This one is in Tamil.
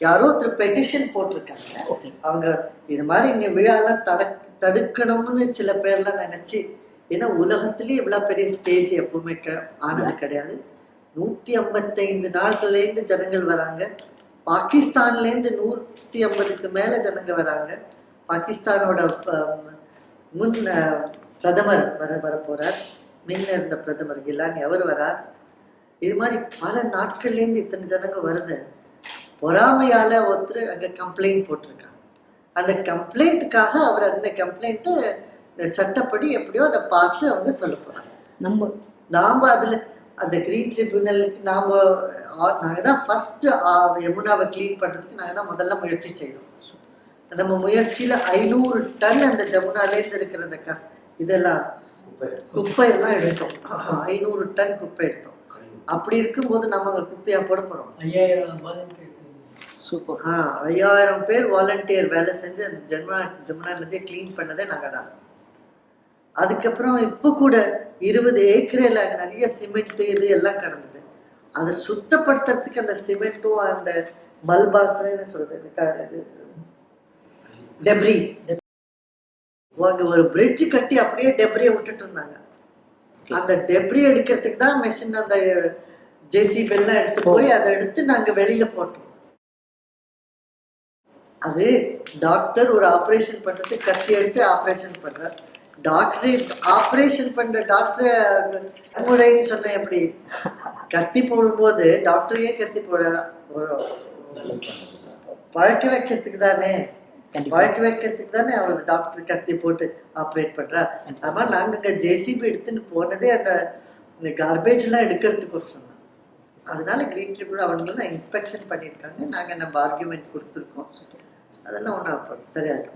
யாரோ ஒருத்தர் பெட்டிஷன் போட்டிருக்காங்க. அவங்க இது மாதிரி இங்க விழாலாம் தட தடுக்கணும்னு சில பேர்லாம் நினைச்சு ஏன்னா உலகத்திலேயே இவ்வளோ பெரிய ஸ்டேஜ் எப்பவுமே க- ஆனது கிடையாது. நூற்றி ஐம்பத்தைந்து நாட்டிலேருந்து ஜனங்கள் வராங்க. பாகிஸ்தான்லேருந்து நூற்றி ஐம்பதுக்கு மேலே ஜனங்க வராங்க. பாகிஸ்தானோட முன் பிரதமர் வர வர போகிறார் முன்ன இருந்த பிரதமர் கிலானி அவர் வரார். இது மாதிரி பல நாட்கள்லேருந்து இத்தனை ஜனங்க வருது. பொறாமையால் ஒருத்தர் அங்கே கம்ப்ளைண்ட் போட்டிருக்காங்க. அந்த கம்ப்ளைண்ட்டுக்காக அவர் அந்த கம்ப்ளைண்ட்டை சட்டப்படி எப்படியோ அதை பார்த்து அவங்க சொல்ல போகிறாங்க நம்ம நாம் அதில் அந்த க்ரீன் ட்ரிபியூனலுக்கு நாம் நாங்கள் தான் ஃபஸ்ட்டு யமுனாவை க்ளீன் பண்ணுறதுக்கு நாங்கள் தான் முதல்ல முயற்சி செய்தோம் நம்ம முயற்சியில் ஐநூறு டன் அந்த ஜமுனாலேருந்து இருக்கிற அந்த கஸ் இதெல்லாம் குப்பையெல்லாம் எடுத்தோம். ஐநூறு டன் குப்பை எடுத்தோம். அப்படி இருக்கும்போது நம்ம அங்கே குப்பையாக போட போகிறோம் ஐயாயிரம். சூப்பர் ஆ ஐயாயிரம் பேர் வாலண்டியர் வேலை செஞ்சு அந்த ஜென்மா ஜமுனாலேருந்தே க்ளீன் பண்ணதே நாங்கள் தான். அதுக்கப்புறம் இப்போ கூட இருபது ஏக்கரில் நிறைய சிமெண்ட் இது எல்லாம் கிடந்தது. அதை சுத்தப்படுத்துறதுக்கு அந்த சிமெண்ட்டும் அந்த க- இது டெப்ரீஸ் அங்கே ஒரு பிரிட்ஜ் கட்டி அப்படியே டெப்ரியை விட்டுட்டு இருந்தாங்க. அந்த டெப்ரி எடுக்கிறதுக்கு தான் மெஷின் அந்த ஜேசிபி எல்லாம் எடுத்து போய் அதை எடுத்து நாங்கள் வெளியில போட்டோம். அது டாக்டர் ஒரு ஆப்ரேஷன் பண்றது கத்தி எடுத்து ஆப்ரேஷன் பண்றார். டாக்டர் ஆப்ரேஷன் பண்ற டாக்டர் முறைன்னு சொன்ன எப்படி? கத்தி போடும்போது டாக்டரையே கத்தி போடுறா பழக்க வைக்கிறதுக்கு தானே. பழக்க வைக்கிறதுக்கு தானே அவர் டாக்டர் கத்தி போட்டு ஆப்ரேட் பண்றார். அது மாதிரி நாங்க அங்க ஜேசிபி எடுத்துன்னு போனதே அந்த இந்த கார்பேஜ் எல்லாம் எடுக்கிறதுக்கோசரம். தான். அதனால கிரீன் ட்ரிபியூனல் அவங்க தான் இன்ஸ்பெக்ஷன் பண்ணியிருக்காங்க. நாங்க நம்ம ஆர்குமெண்ட் கொடுத்துருக்கோம். ಅದೆಲ್ಲ ಒಣ ಹಾಕ್ಬೋದು ಸರಿಯಾಗಿ